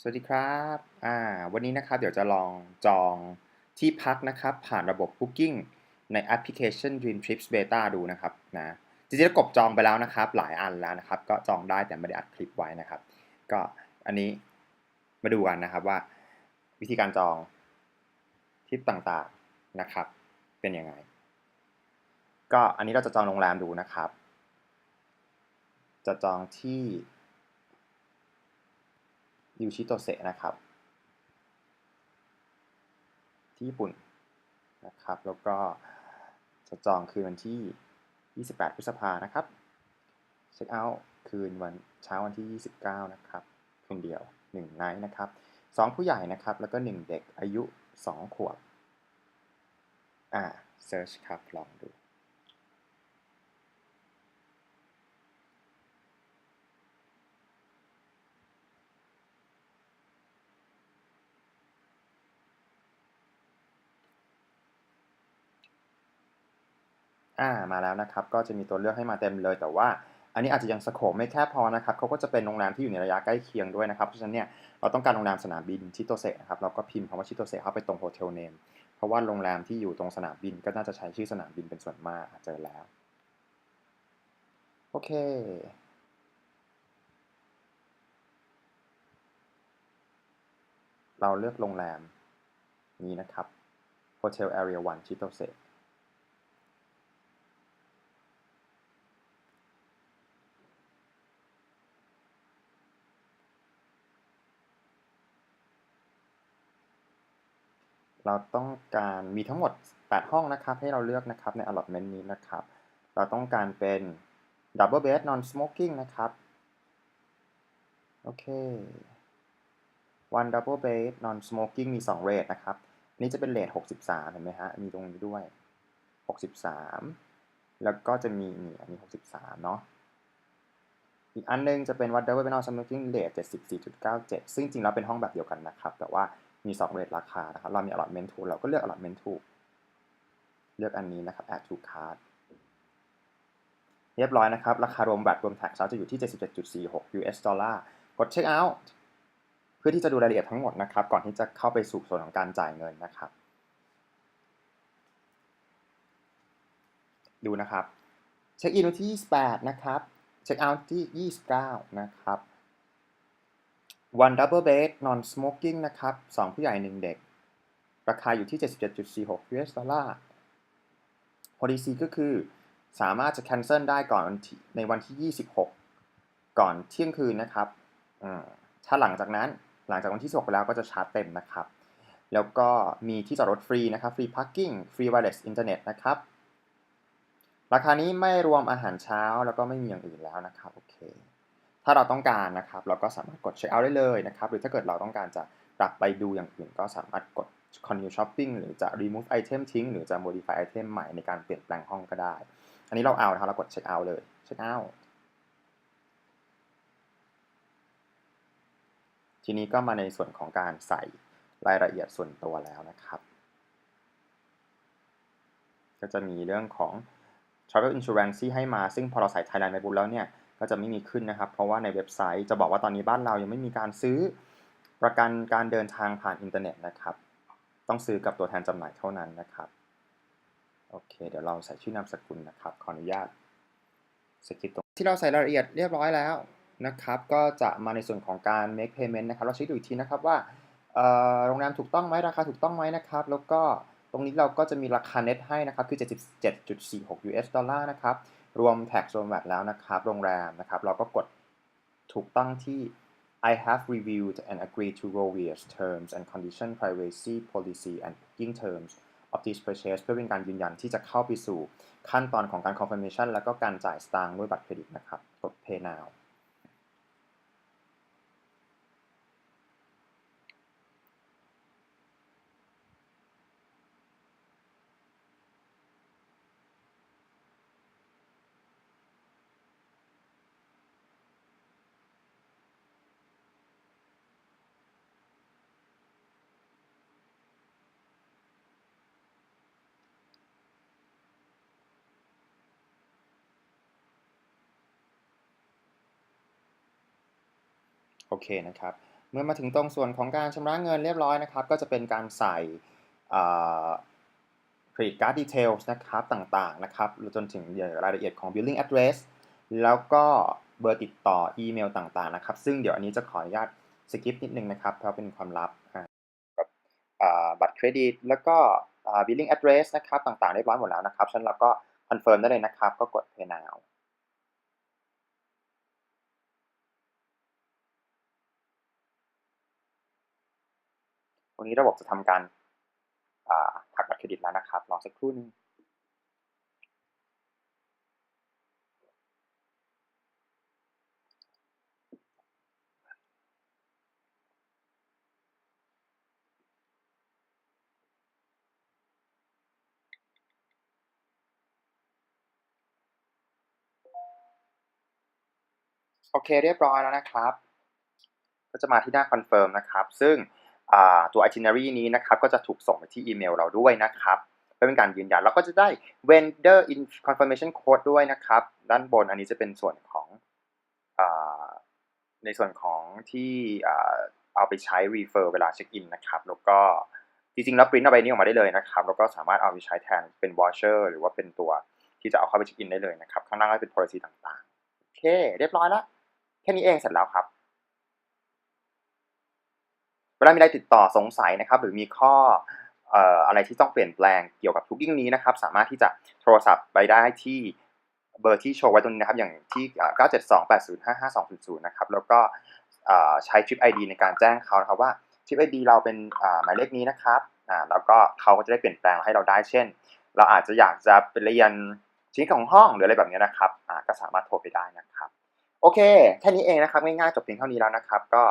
สวัสดีครับอ่าวันนี้นะครับเดี๋ยวจะลองจองที่พักนะครับผ่านระบบ Booking ในแอปพลิเคชัน Dream Trips Beta ดูนะครับนะจริงๆกบจองไปแล้วนะครับ หลายอันแล้วนะครับ ก็จองได้แต่ไม่ได้อัดคลิปไว้นะครับ ก็อันนี้มาดูกันนะครับว่า วิธีการจองทริปต่างๆนะครับ เป็นยังไง ก็อันนี้เราจะจองโรงแรมดูนะครับ จะจองที่ ยูชิโตเซะนะครับ ที่ญี่ปุ่นนะครับ แล้วก็จะจองคืนวันที่ 28 พฤษภานะครับ เช็คเอาท์คืนวันเช้าวันที่ 29 นะครับคืนเดียว1ไนท์นะครับ 2 ผู้ใหญ่นะครับ แล้วก็ 1 เด็กอายุ 2 ขวบ อ่าเซิร์ชครับ ลองดู อ่ามาแล้วนะครับ ก็จะมีตัวเลือกให้มาเต็มเลย แต่ว่าอันนี้อาจจะยังสโคปไม่แค่พอนะครับเขาก็จะเป็นโรงแรมที่อยู่ในระยะใกล้เคียงด้วยนะครับ เพราะฉะนั้นเนี่ยเราต้องการโรงแรมสนามบินชิโตเซะนะครับเราก็พิมพ์คำว่าชิโตเซะเข้าไปตรงโฮเทลเนมเพราะว่าโรงแรมที่อยู่ตรงสนามบินก็น่าจะใช้ชื่อสนามบินเป็นส่วนมากเจอแล้ว โอเคเราเลือกโรงแรมนี้นะครับ Hotel Area 1 Chitose เเราต้องการมีทั้งหมด 8 ห้องนะครับ ให้เราเลือกนะครับใน allotment นี้นะครับ เราต้องการเป็น double bed non smoking นะครับ โอเค one double bed non smoking มี 2 เรทนะครับ นี่จะเป็นเรท63 เห็นไหมฮะ มีตรงนี้ด้วย 63 แล้วก็จะมีนี่อันนี้ 63 เนาะอีกอันนึงจะเป็น one double bed non smoking เรท74.97 ซึ่งจริงแล้วเป็นห้องแบบเดียวกันนะครับ แต่ว่า มี2เรทราคานะครับ เรามี allotment tool เราก็เลือก allotment tool เลือกอันนี้นะครับ add to cart เรียบร้อยนะครับ ราคารวมบัตรรวม tax จะอยู่ที่ 77.46 US ดอลลาร์ กด check out เพื่อที่จะดูรายละเอียดทั้งหมดนะครับ ก่อนที่จะเข้าไปสู่ส่วนของการจ่ายเงินนะครับ ดูนะครับ เช็คอินวันที่ 28 นะครับ เช็คเอาท์ที่ 29 นะครับ one double bed non smoking นะครับ 2 ผู้ใหญ่ 1 เด็ก ราคาอยู่ที่ 77.46 US ดอลลาร์ policy ก็คือสามารถจะ cancel ได้ก่อนวันที่ในวันที่ 26 ก่อนเที่ยงคืนนะครับ ถ้าหลังจากนั้นหลังจากวันที่16ไปแล้วก็จะชาร์จเต็มนะครับ แล้วก็มีที่จอดรถฟรีนะครับ ฟรี parking ฟรี wireless internet นะครับ ราคานี้ไม่รวมอาหารเช้าแล้วก็ไม่มีอย่างอื่นแล้วนะครับ โอเค ถ้าเราต้องการนะครับ เราก็สามารถกด check out ได้เลยนะครับ หรือถ้าเกิดเราต้องการจะกลับไปดูอย่างอื่น ก็สามารถกด continue shopping หรือจะ remove item ทิ้ง หรือจะ modify item ใหม่ในการเปลี่ยนแปลงห้องก็ได้ อันนี้เราเอานะครับเรากด check out เลย check out ทีนี้ก็มาในส่วนของการใส่รายละเอียดส่วนตัวแล้วนะครับ ก็จะมีเรื่องของ travel insurance ที่ให้มา ซึ่งพอเราใส่ Thailand ไปปุ๊บแล้วเนี่ย ก็จะไม่มีขึ้นนะครับ เพราะว่าในเว็บไซต์จะบอกว่าตอนนี้บ้านเรายังไม่มีการซื้อประกันการเดินทางผ่านอินเทอร์เน็ตนะครับ ต้องซื้อกับตัวแทนจำหน่ายเท่านั้นนะครับ โอเค เดี๋ยวเราใส่ชื่อนามสกุลนะครับ ขออนุญาตสกิปตรงที่เราใส่รายละเอียดเรียบร้อยแล้วนะครับ ก็จะมาในส่วนของการ make payment นะครับ เราเช็คดูอีกทีนะครับว่าโรงแรมถูกต้องไหมราคาถูกต้องไหมนะครับ แล้วก็ตรงนี้เราก็จะมีราคา net ให้นะครับ คือ 77.46 US ดอลลาร์นะครับ รวมแท็กรวมแวดแล้วนะครับ โรงแรมนะครับ เราก็กดถูกต้องที่ I have reviewed and agreed to Rovia's terms and condition privacy policy and booking terms of this purchase เพื่อเป็นการยืนยันที่จะเข้าไปสู่ขั้นตอนของการ confirmation แล้วก็การจ่ายสตางค์ด้วยบัตรเครดิตนะครับ กด pay now เคนะครับ เมื่อมาถึงตรงส่วนของการชำระเงินเรียบร้อยนะครับ ก็จะเป็นการใส่เครดิตการ์ดดีเทลนะครับต่างๆนะครับจนถึงรายละเอียดของ billing address แล้วก็เบอร์ติดต่ออีเมลต่างๆนะครับ ซึ่งเดี๋ยวอันนี้จะขออนุญาตสกิปนิดนึงนะครับ เพราะเป็นความลับกับบัตรเครดิต แล้วก็ billing address นะครับต่างๆเรียบร้อยหมดแล้วนะครับฉันเราก็คอนเฟิร์มได้เลยนะครับ ก็กด pay now ต รงนี้ระบบจะทำการหักบัตรเครดิตแล้วนะครับรอสักครู่นึงโอเคเรียบร้อยแล้วนะครับ ก็จะมาที่หน้าคอนเฟิร์มนะครับ ซึ่ง ตัว itinerary นี้นะครับก็จะถูกส่งไปที่อีเมลเราด้วยนะครับเพื่อเป็นการยืนยันแล้วก็จะได้ vendor confirmation code ด้วยนะครับ ด้านบนอันนี้จะเป็นส่วนของในส่วนของที่เอาไปใช้ refer เวลาเช็คอินนะครับ แล้วก็จริงๆแล้วปริ้นเอาใบนี้ออกมาได้เลยนะครับ แล้วก็สามารถเอาไปใช้แทนเป็น voucher หรือว่าเป็นตัวที่จะเอาเข้าไปเช็คอินได้เลยนะครับ ข้างล่างก็เป็น policy ต่างๆ โอเค เรียบร้อยแล้ว แค่นี้เองเสร็จแล้วครับ เวลามีอะไรติดต่อสงสัยนะครับ หรือมีข้ออะไรที่ต้องเปลี่ยนแปลงเกี่ยวกับทุกยิ่งนี้นะครับ สามารถที่จะโทรศัพท์ไปได้ที่เบอร์ที่โชว์ไว้ตรงนี้นะครับ อย่างที่ 972805520 นะครับ แล้วก็ใช้ Trip ID ในการแจ้งเขานะครับว่า Trip ID เราเป็นหมายเลขนี้นะครับ แล้วก็เขาก็จะได้เปลี่ยนแปลงให้เราได้ เช่น เราอาจจะอยากจะไปเรียนชิ้นของห้องหรืออะไรแบบนี้นะครับ ก็สามารถโทรไปได้นะครับ โอเค แค่นี้เองนะครับ ง่ายๆ จบเพียงเท่านี้แล้วนะครับ ก็